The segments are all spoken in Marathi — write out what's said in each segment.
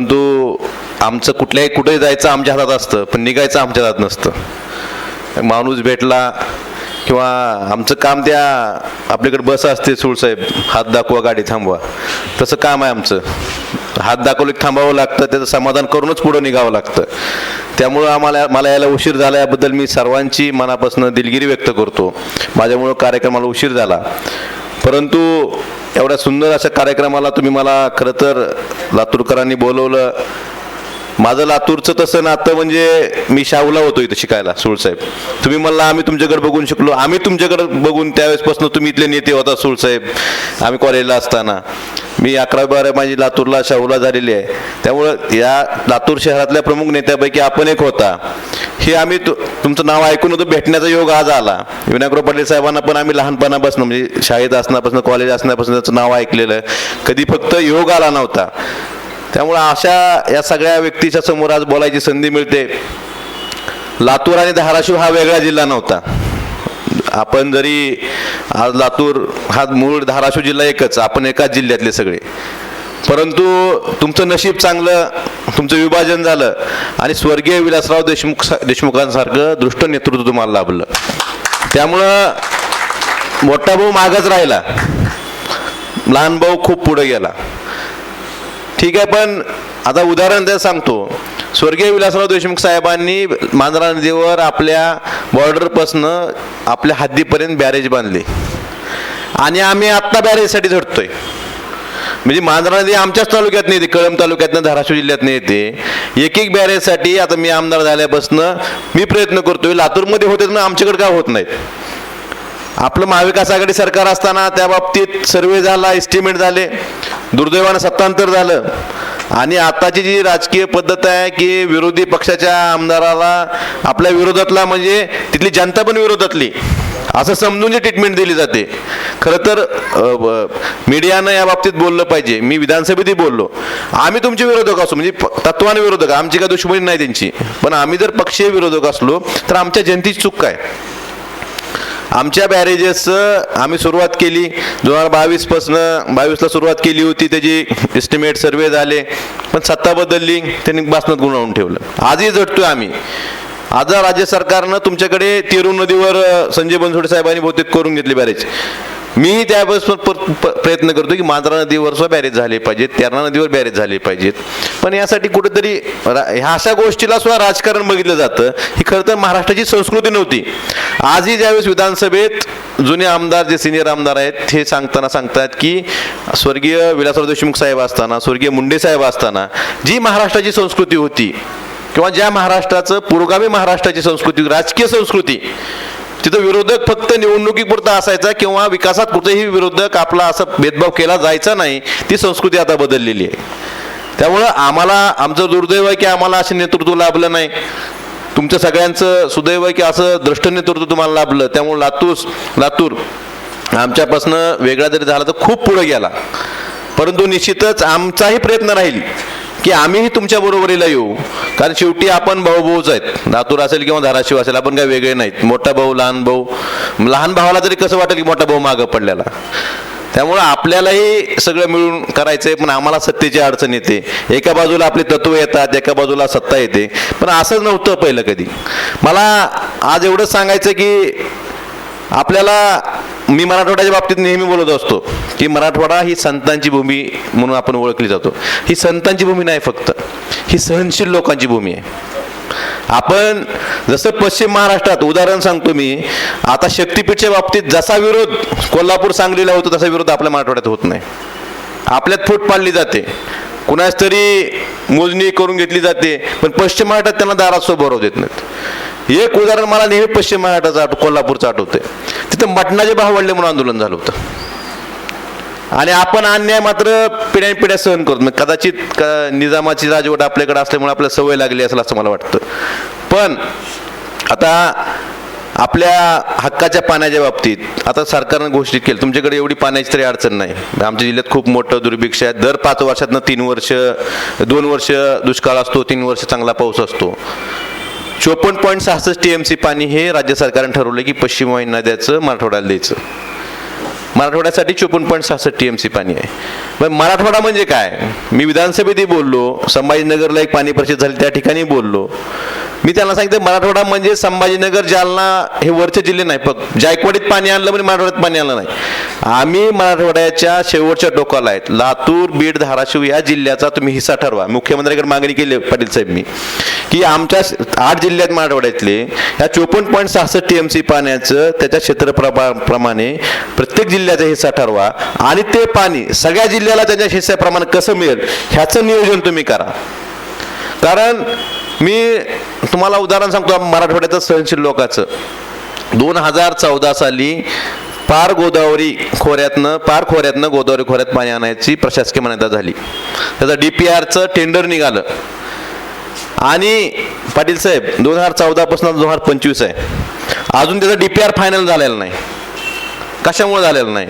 परंतु आमचं कुठल्याही कुठेही जायचं आमच्या हातात असतं पण निघायचं आमच्या हातात नसतं. माणूस भेटला किंवा आमचं काम त्या आपल्याकडे बस असते सुळसाहेब हात दाखवा गाडी थांबवा. तसं काम आहे आमचं. हात दाखवलं की थांबावं लागतं त्याचं समाधान करूनच पुढं निघावं लागतं. त्यामुळं आम्हाला मला यायला उशीर झाला याबद्दल मी सर्वांची मनापासून दिलगिरी व्यक्त करतो. माझ्यामुळं कार्यक्रमाला उशीर झाला. परंतु एवढ्या सुंदर अशा कार्यक्रमाला तुम्ही मला खरं तर लातूरकरांनी बोलवलं. माझं लातूरचं तसं नातं म्हणजे मी शाहूला होतो इथं शिकायला सुळसाहेब तुम्ही म्हणला आम्ही तुमच्याकडे बघून शिकलो. आम्ही तुमच्याकडे बघून त्यावेळेसपासून तुम्ही इथले नेते होता सुळसाहेब आम्ही कॉलेजला असताना. मी अकरावी बारा माझी लातूरला शाहूला झालेली आहे. त्यामुळं या लातूर शहरातल्या प्रमुख नेत्यापैकी आपण एक होता. हे आम्ही तु- तुमचं नाव ऐकून होतं भेटण्याचा योग आज आला. विनायकराव पाटील साहेबांना पण आम्ही लहानपणापासून म्हणजे शाळेत असण्यापासून कॉलेज असण्यापासून त्याचं नाव ऐकलेलं कधी फक्त योग आला नव्हता. त्यामुळं अशा या सगळ्या व्यक्तीच्या समोर आज बोलायची संधी मिळते. लातूर आणि धाराशिव हा वेगळा जिल्हा नव्हता. आपण जरी आज लातूर हा मूळ धाराशिव जिल्हा एकच आपण एकाच जिल्ह्यातले सगळे. परंतु तुमचं नशीब चांगलं तुमचं विभाजन झालं आणि स्वर्गीय विलासराव देशमुख देशमुखांसारखं दृष्ट नेतृत्व तुम्हाला लाभलं. त्यामुळं मोठा भाऊ मागच राहिला. लहान भाऊ खूप पुढे गेला. ठीक आहे पण आता उदाहरण त्या सांगतो. स्वर्गीय विलासराव देशमुख साहेबांनी मांजरा नदीवर आपल्या बॉर्डरपासनं आपल्या हद्दीपर्यंत बॅरेज बांधली. आणि आम्ही आत्ता बॅरेजसाठी झडतोय म्हणजे मांजरा नदी आमच्याच तालुक्यात नाही येते कळंब तालुक्यातनं धाराशिव जिल्ह्यात येते. एक एक बॅरेजसाठी आता मी आमदार झाल्यापासनं मी प्रयत्न करतोय. लातूरमध्ये होते ना आमच्याकडे काय होत नाहीत. आपलं महाविकास आघाडी सरकार असताना त्या बाबतीत सर्वे झाला एस्टिमेट झाले दुर्दैवानं सत्तांतर झालं. आणि आताची जी राजकीय पद्धत आहे की विरोधी पक्षाच्या आमदाराला आपल्या विरोधातला म्हणजे तिथली जनता पण विरोधातली. असं समजून जी ट्रीटमेंट दिली जाते. खरं तर मीडियानं या बाबतीत बोललं पाहिजे. मी विधानसभेतही बोललो. आम्ही तुमचे विरोधक असू म्हणजे तत्वाने विरोधक. आमची काय दुश्मनी नाही त्यांची. पण आम्ही जर पक्षीय विरोधक असलो तर आमच्या जनतेची चूक काय? आमच्या बॅरेजेसचं आम्ही सुरुवात केली. दोन हजार बावीसपासनं बावीसला सुरुवात केली होती. त्याची एस्टिमेट सर्वे झाले. पण सत्ता बदलली. त्यांनी बासनात गुणावून ठेवलं. आजही झटतोय आम्ही. आज राज्य सरकारनं तुमच्याकडे तेरू नदीवर संजय बनसोडे साहेबांनी बहुतेक करून घेतले बॅरेज मी त्यावेळेस प्रयत्न करतो की मांजरा नदीवर सुद्धा बॅरेज झाले पाहिजेत तेरणा नदीवर बॅरेज झाले पाहिजेत. पण यासाठी कुठेतरी रा- ह्या अशा गोष्टीला सुद्धा राजकारण बघितलं जातं. ही खरं तर महाराष्ट्राची संस्कृती नव्हती. आजही ज्यावेळेस विधानसभेत जुने आमदार जे सिनियर आमदार आहेत हे सांगताना सांगतात की स्वर्गीय विलासराव देशमुख साहेब असताना स्वर्गीय मुंडे साहेब असताना जी महाराष्ट्राची संस्कृती होती किंवा ज्या महाराष्ट्राचं पुरोगामी महाराष्ट्राची संस्कृती राजकीय संस्कृती तिथं विरोधक फक्त निवडणुकीपुरता असायचा किंवा विकासात कुठेही विरोधक आपला असा भेदभाव केला जायचा नाही ती संस्कृती आता बदललेली आहे. त्यामुळं आम्हाला आमचं दुर्दैव आहे की आम्हाला असे नेतृत्व लाभलं नाही. तुमचं सगळ्यांचं सुदैव आहे की असं द्रष्ट नेतृत्व तुम्हाला लाभलं. त्यामुळे लातूर लातूर आमच्यापासनं वेगळा जरी झाला तर खूप पुढे गेला. परंतु निश्चितच आमचाही प्रयत्न राहील. की आम्हीही तुमच्या बरोबरीला येऊ. कारण शेवटी आपण भाऊ भाऊच आहेत. लातूर असेल किंवा धाराशिव असेल आपण काही वेगळे नाहीत. मोठा भाऊ लहान भाऊ. लहान भावाला तरी कसं वाटेल की मोठा भाऊ मागं पडलेला? त्यामुळं आपल्यालाही सगळं मिळून करायचंय पण आम्हाला सत्तेची अडचण येते. एका बाजूला आपली तत्व येतात एका बाजूला सत्ता येते. पण असंच नव्हतं पहिलं कधी. मला आज एवढंच सांगायचं की आपल्याला मी मराठवाड्याच्या बाबतीत नेहमी बोलत असतो की मराठवाडा ही संतांची भूमी म्हणून आपण ओळखली जातो. ही संतांची भूमी नाही फक्त ही सहनशील लोकांची भूमी आहे. आपण जसं पश्चिम महाराष्ट्रात उदाहरण सांगतो मी आता शक्तीपीठच्या बाबतीत जसा विरोध कोल्हापूर सांगलीला होतो तसा विरोध आपल्या मराठवाड्यात होत नाही. आपल्यात फूट पाडली जाते. कुणाच तरी मोजणी करून घेतली जाते पण पश्चिम महाराष्ट्रात त्यांना दारात भरव देत नाहीत. एक उदाहरण मला नेहमी पश्चिम महाराष्ट्राचं आठ कोल्हापूरचं आठवतंय. तिथं मटणाचे भाव वाढले म्हणून आंदोलन झालं होतं. आणि आपण अन्याय मात्र पिढ्यान पिढ्या सहन करतो कदाचित निजामाची राजवट आपल्याकडे असल्यामुळे आपल्याला सवय लागली असेल असं मला वाटतं. पण आता आपल्या हक्काच्या पाण्याच्या बाबतीत आता सरकारनं घोषित केलं तुमच्याकडे एवढी पाण्याची तरी अडचण नाही. आमच्या जिल्ह्यात खूप मोठं दुर्भिक्ष आहे. दर पाच वर्षातनं तीन वर्ष दोन वर्ष दुष्काळ असतो तीन वर्ष चांगला पाऊस असतो. चोपन्न पॉईंट सहासष्ट टी एम सी पाणी हे राज्य सरकारने ठरवलं की पश्चिम वाहिनी नद्याचं मराठवाड्याला द्यायचं. मराठवाड्यासाठी चोपन्न पॉईंट सहासष्ट टी एम सी पाणी आहे. पण मराठवाडा म्हणजे काय? मी विधानसभेतही बोललो संभाजीनगरला एक पाणी परिषद झाली त्या ठिकाणी बोललो. मी त्यांना सांगितलं मराठवाडा म्हणजे संभाजीनगर जालना हे वरचे जिल्हे नाही फक्त जायकवाडीत पाणी आणलं म्हणजे मराठवाड्यात पाणी आणलं नाही. आम्ही मराठवाड्याच्या शेवटच्या टोकाला आहेत. लातूर बीड धाराशिव या जिल्ह्याचा तुम्ही हिस्सा ठरवा. मुख्यमंत्र्यांकडे मागणी केली पाटील साहेब मी. की आमच्या आठ जिल्ह्यात मराठवाड्यातले या चोपन्न पॉईंट सहासष्ट टी एम सी पाण्याचं त्याच्या क्षेत्रप्रमाणे प्रत्येक जिल्ह्याचा हिस्सा ठरवा. आणि ते पाणी सगळ्या जिल्ह्याला त्याच्या हिस्स्याप्रमाणे कसं मिळेल ह्याचं नियोजन तुम्ही करा. कारण मी तुम्हाला उदाहरण सांगतो मराठवाड्याचं सहनशील लोकांचं. दोन हजार चौदा साली पार गोदावरी खोऱ्यातनं पार खोऱ्यातनं गोदावरी खोऱ्यात पाणी आणायची प्रशासकीय मान्यता झाली. त्याचं डी पी आरचं टेंडर निघालं. आणि पाटील साहेब दोन हजार चौदापासून दोन हजार पंचवीस आहे. अजून त्याचं डी पी आर फायनल झालेलं नाही. कशामुळे झालेलं नाही?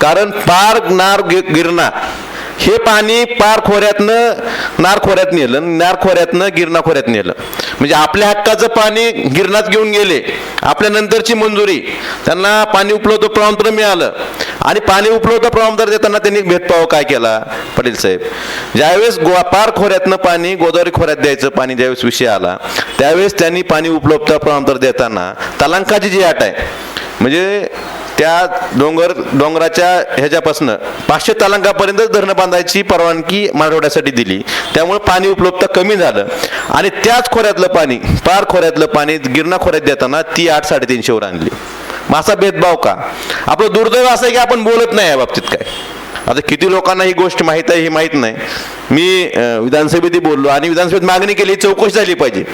कारण पार नार गि- गिरणा. हे पाणी पार खोऱ्यातनं नार खोऱ्यात नेलं. नार खोऱ्यातनं गिरणा खोऱ्यात नेलं. म्हणजे आपल्या हक्काचं पाणी गिरणात घेऊन गेले. आपल्या नंतरची मंजुरी. त्यांना पाणी उपलब्ध प्रमाणपत्र मिळालं. आणि पाणी उपलब्ध प्रमाणपत्र देताना त्यांनी भेदभाव काय केला? पाटील साहेब ज्यावेळेस गो पार खोऱ्यातनं पाणी गोदावरी खोऱ्यात द्यायचं पाणी ज्यावेळेस विषय आला त्यावेळेस त्यांनी पाणी उपलब्ध प्रमाणपत्र देताना तलांकाची जी अट आहे म्हणजे त्या डोंगर डोंगराच्या ह्याच्यापासनं पाचशे तालांकापर्यंतच धरणं बांधायची परवानगी मराठवाड्यासाठी दिली. त्यामुळे पाणी उपलब्धता कमी झालं. आणि त्याच खोऱ्यातलं पाणी पार खोऱ्यातलं पाणी गिरणा खोऱ्यात देताना ती आठ साडेतीनशेवर आणली. मग असा भेदभाव का? आपलं दुर्दैव असं आहे की आपण बोलत नाही या बाबतीत काय? आता किती लोकांना ही गोष्ट माहीत आहे हे माहीत नाही. मी विधानसभेतही बोललो आणि विधानसभेत मागणी केली चौकशी झाली पाहिजे.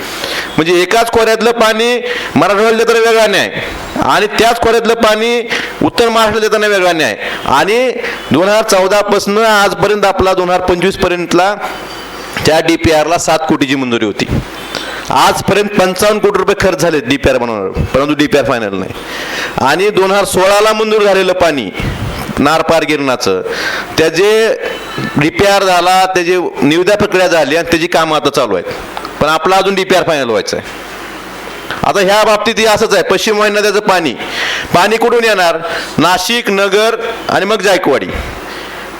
म्हणजे एकाच खोऱ्यातलं पाणी मराठवाड्याला तर वेगळा न्याय आणि त्याच खोऱ्यातलं पाणी उत्तर महाराष्ट्राला देताना वेगळा न्याय. आणि दोन हजार चौदापासनं आजपर्यंत आपला दोन हजार पंचवीसपर्यंतला त्या डी पी आरला सात कोटीची मंजुरी होती. आजपर्यंत पंचावन्न कोटी रुपये खर्च झाले डी पी आर बनवणार. परंतु डी पी आर फायनल नाही. आणि दोन हजार सोळाला मंजूर झालेलं पाणी नारपार गिरणाचं त्याचे डी पी आर झाला त्याची निविदा प्रक्रिया झाली आणि त्याची कामं आता चालू आहेत. पण आपलं अजून डी पी आर फायनल व्हायचं आहे आता ह्या बाबतीत असंच आहे. पश्चिम वाहिन्या नद्याचं पाणी. पाणी कुठून येणार? नाशिक नगर आणि मग जायकवाडी.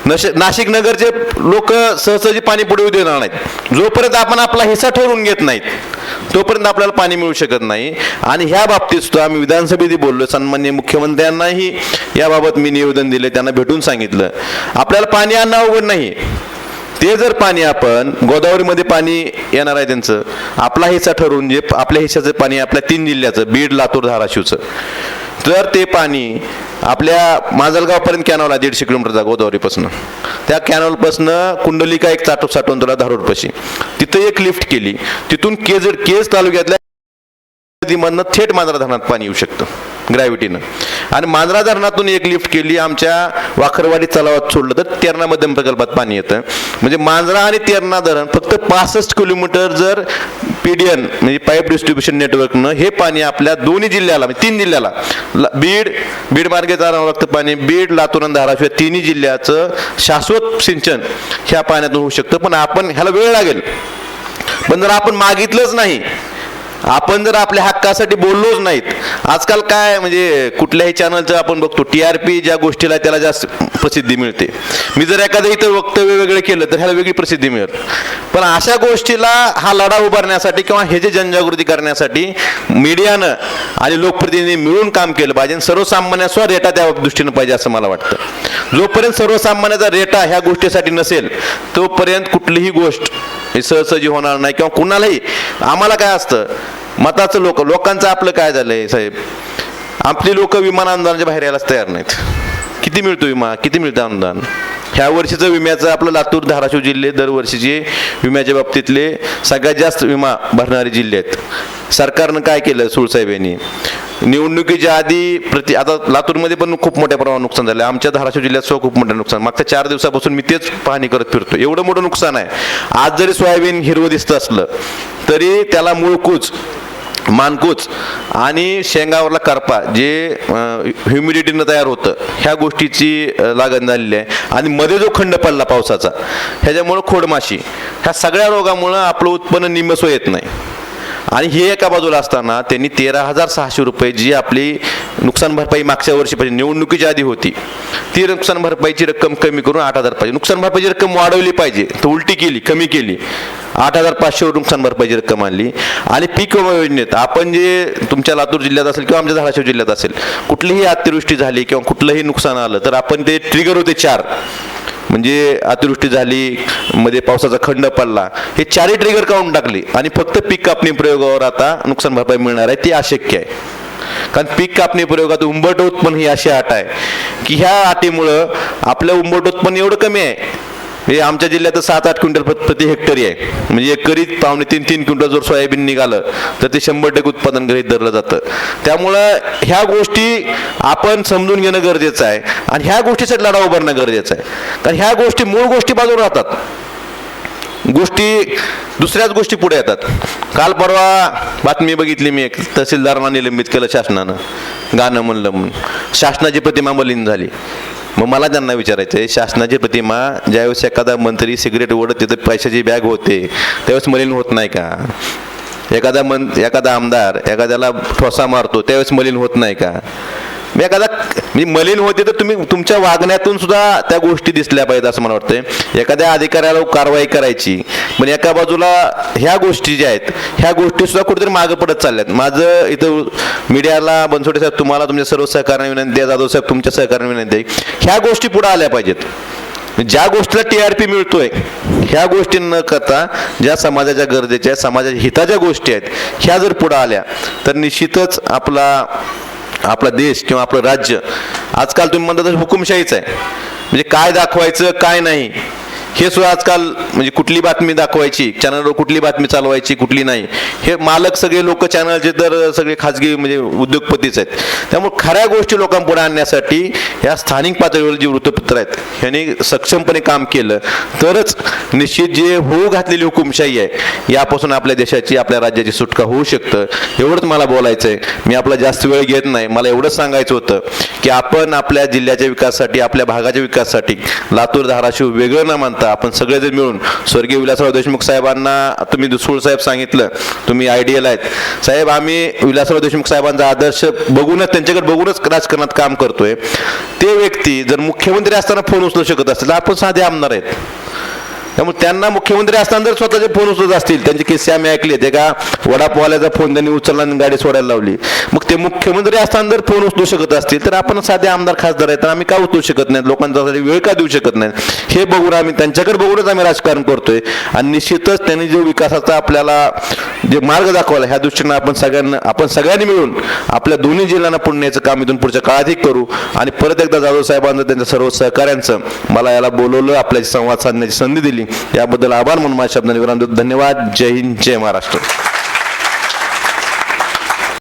नश नाशिक नगरचे लोक सहसहजी पाणी पुढे येऊ देणार नाहीत. जोपर्यंत आपण आपला हिस्सा ठरवून घेत नाहीत तोपर्यंत आपल्याला पाणी मिळू शकत नाही. आणि ह्या बाबतीत सुद्धा आम्ही विधानसभेतही बोललो सन्मान्य मुख्यमंत्र्यांनाही याबाबत मी निवेदन दिले त्यांना भेटून सांगितलं. आपल्याला पाणी आणणं अवघड नाही. ते जर पाणी आपण गोदावरीमध्ये पाणी येणार आहे त्यांचं आपला हिस्सा ठरवून जे आपल्या हिस्साचं पाणी आपल्या तीन जिल्ह्याचं बीड लातूर धाराशिवचं. तर ते पाणी आपल्या माजलगावपर्यंत कॅनॉल आहे दीडशे किलोमीटरचा गोदावरीपासून. त्या कॅनॉलपासून कुंडलिका एक चाटो साठवून तुला धारूरपाशी. तिथं एक लिफ्ट केली. तिथून केज केज तालुक्यातल्या नदीमधनं थेट मांजरा धरणात पाणी येऊ शकतं. ग्रॅव्हिटीनं आणि मांजरा धरणातून एक लिफ्ट केली आमच्या वाखरवाडी तलावात सोडलं तर तेरणा मध्यम प्रकल्पात पाणी येतं. म्हणजे मांजरा आणि तेरणा धरण फक्त पासष्ट किलोमीटर जर पीडीएन म्हणजे पाईप डिस्ट्रीब्युशन नेटवर्कनं हे पाणी आपल्या दोन्ही जिल्ह्याला म्हणजे तीन जिल्ह्याला बीड बीड मार्गे जाणारं लागतं पाणी बीड लातूर आणि धाराशिव तिन्ही जिल्ह्याचं शाश्वत सिंचन ह्या पाण्यातून होऊ शकतं. पण आपण ह्याला वेळ लागेल. पण जर आपण मागितलंच नाही आपण जर आपल्या हक्कासाठी बोललोच नाहीत आजकाल काय म्हणजे कुठल्याही चॅनलचं आपण बघतो टी आर पी ज्या गोष्टीला त्याला जास्त प्रसिद्धी मिळते. मी जर एखादं इथं वक्तव्य वेगळं केलं तर ह्याला वेगळी प्रसिद्धी मिळेल. पण अशा गोष्टीला हा लढा उभारण्यासाठी किंवा हे जे जनजागृती करण्यासाठी मीडियानं आणि लोकप्रतिनिधी मिळून काम केलं पाहिजे आणि सर्वसामान्य रेटा त्या दृष्टीनं पाहिजे असं मला वाटतं. जोपर्यंत सर्वसामान्याचा रेटा ह्या गोष्टीसाठी नसेल तोपर्यंत कुठलीही गोष्ट हे सहसहजी होणार नाही किंवा कुणालाही आम्हाला काय असतं? मताचं लोक लोकांचं आपलं काय झालंय साहेब? आपली लोक विमान अनुदानाच्या बाहेर यायलाच तयार नाहीत. किती मिळतो विमा? किती मिळतं अनुदान? ह्या वर्षीचं विम्याचं आपलं लातूर धाराशिव जिल्हे दरवर्षीचे विम्याच्या बाबतीतले सगळ्यात जास्त विमा भरणारे जिल्हे आहेत. सरकारनं काय केलं सुळसाहेब यांनी? निवडणुकीच्या आधी प्रति आता लातूरमध्ये पण खूप मोठ्या प्रमाणात नुकसान झालं आमच्या धाराशिव जिल्ह्यात सुद्धा खूप मोठं नुकसान. मागच्या चार दिवसापासून मी तेच पाहणी करत फिरतो. एवढं मोठं नुकसान आहे. आज जरी सोयाबीन हिरवं दिसतं असलं तरी त्याला मूळकूच मानकूच आणि शेंगावरला करपा जे ह्युमिडिटीनं तयार होतं ह्या गोष्टीची लागण झालेली आहे. आणि मध्ये जो खंड पडला पावसाचा ह्याच्यामुळं खोडमाशी ह्या सगळ्या रोगामुळं आपलं उत्पन्न निमसो येत नाही. आणि हे एका बाजूला असताना त्यांनी तेरा हजार सहाशे रुपये जी आपली नुकसान भरपाई मागच्या वर्षी पाहिजे निवडणुकीच्या आधी होती ती नुकसान भरपाईची रक्कम कमी करून आठ हजार पाहिजे. नुकसान भरपाईची रक्कम वाढवली पाहिजे तर उलटी केली कमी केली. आठ हजार पाचशेवर नुकसान भरपाईची रक्कम आणली. आणि पीक विमा योजनेत आपण जे तुमच्या लातूर जिल्ह्यात असेल किंवा आमच्या धाराशिव जिल्ह्यात असेल कुठलीही अतिवृष्टी झाली किंवा कुठलंही नुकसान आलं तर आपण ते ट्रिगर होते चार. म्हणजे अतिवृष्टी झाली मध्ये पावसाचा खंड पडला हे चारही ट्रिगर काढून टाकली. आणि फक्त पीक कापणी प्रयोगावर आता नुकसान भरपाई मिळणार आहे ती अशक्य आहे. कारण पीक कापणी प्रयोगात उंबट उत्पन्न ही अशी अट आहे की ह्या अटीमुळं आपलं उंबट उत्पन्न एवढं कमी आहे हे आमच्या जिल्ह्यात सात आठ क्विंटल प्रति हेक्टरी आहे. म्हणजे एकरीत पावणे तीन तीन क्विंटल जर सोयाबीन निघालं तर ते शंभर टक्के उत्पादन गृहीत धरलं जातं. त्यामुळं ह्या गोष्टी आपण समजून घेणं गरजेचं आहे आणि ह्या गोष्टीसाठी लढा उभारणं गरजेचं आहे. कारण ह्या गोष्टी मूळ गोष्टी बाजूला राहतात. गोष्टी दुसऱ्याच गोष्टी पुढे येतात. काल परवा बातमी बघितली मी एक तहसीलदारांना निलंबित केलं शासनानं. गाणं म्हणलं म्हणून. शासनाची प्रतिमा मलिन झाली. मग मला त्यांना विचारायचं आहे शासनाची प्रतिमा ज्यावेळेस एखादा मंत्री सिगरेट ओढत तिथं पैशाची बॅग होते त्यावेळेस मलिन होत नाही का? एखादा मन एखादा आमदार एखाद्याला ठोसा मारतो त्यावेळेस मलिन होत नाही का? मी एखादा म्हणजे मलिन होते तर तुम्ही तुमच्या वागण्यातून सुद्धा त्या गोष्टी दिसल्या पाहिजेत असं मला वाटतंय. एखाद्या अधिकाऱ्याला कारवाई करायची पण एका बाजूला ह्या गोष्टी ज्या आहेत ह्या गोष्टी सुद्धा कुठेतरी मागं पडत चालल्यात. माझं इथं मीडियाला बनसोडे साहेब तुम्हाला तुमच्या सर्व सहकार्याने विनंती आहे जाधव साहेब तुमच्या सहकार्याने विनंती आहे. ह्या गोष्टी पुढे आल्या पाहिजेत. ज्या गोष्टीला टी आर पी मिळतोय ह्या गोष्टी न करता ज्या समाजाच्या गरजेच्या समाजाच्या हिताच्या गोष्टी आहेत ह्या जर पुढे आल्या तर निश्चितच आपला आपला देश किंवा आपलं राज्य. आजकाल तुम्ही म्हणता तसं हुकुमशाहीच आहे. म्हणजे काय दाखवायचं काय नाही. हे सुद्धा आजकाल म्हणजे कुठली बातमी दाखवायची? चॅनलवर कुठली बातमी चालवायची कुठली नाही? हे मालक सगळे लोक चॅनलचे तर सगळे खाजगी म्हणजे उद्योगपतीच आहेत. त्यामुळे खऱ्या गोष्टी लोकांपुढे आणण्यासाठी या स्थानिक पातळीवर जी वृत्तपत्र आहेत. ह्यांनी सक्षमपणे काम केलं. तरच निश्चित जे होऊ घातलेली हुकुमशाही आहे यापासून आपल्या देशाची आपल्या राज्याची सुटका होऊ शकतं. एवढंच मला बोलायचं आहे मी आपला जास्त वेळ घेत नाही. मला एवढंच सांगायचं होतं की आपण आपल्या जिल्ह्याच्या विकासासाठी आपल्या भागाच्या विकासासाठी लातूर धाराशिव वेगळं न मानता आपण सगळेजण मिळून स्वर्गीय विलासराव देशमुख साहेबांना तुम्ही दुसूळ साहेब सांगितलं तुम्ही आयडियल आहेत. साहेब आम्ही विलासराव देशमुख साहेबांचा आदर्श बघूनच त्यांच्याकडे बघूनच राजकारणात काम करतोय. ते व्यक्ती जर मुख्यमंत्री असताना फोन उचलू शकत असतील तर आपण साधे आमदार आहेत. त्यामुळे त्यांना मुख्यमंत्री असताना जर स्वतःचे फोन उचलत असतील त्यांचे किस्से आम्ही ऐकले ते का वडापवाल्याचा फोन त्यांनी उचलला आणि गाडी सोडायला लावली. मग ते मुख्यमंत्री असताना जर फोन उचलू शकत असतील तर आपण साधे आमदार खासदार आहेत. तर आम्ही का उचलू शकत नाही लोकांच्यासाठी वेळ का देऊ शकत नाही हे बघून आम्ही त्यांच्याकडे बघूनच आम्ही राजकारण करतोय. आणि निश्चितच त्यांनी जो विकासाचा आपल्याला जे मार्ग दाखवला ह्या दृष्टीनं आपण सगळ्यांना आपण सगळ्यांनी मिळून आपल्या दोन्ही जिल्ह्यांना पुण्याचं काम इथून पुढच्या काळातही करू. आणि परत एकदा जाधव साहेबांचं त्यांच्या सर्व सहकाऱ्यांचं मला याला बोलवलं आपल्याशी संवाद साधण्याची संधी दिली. याबद्दल आभार म्हणून माझ्या शब्दांनी विराम देतो. धन्यवाद. जय हिंद. जय महाराष्ट्र.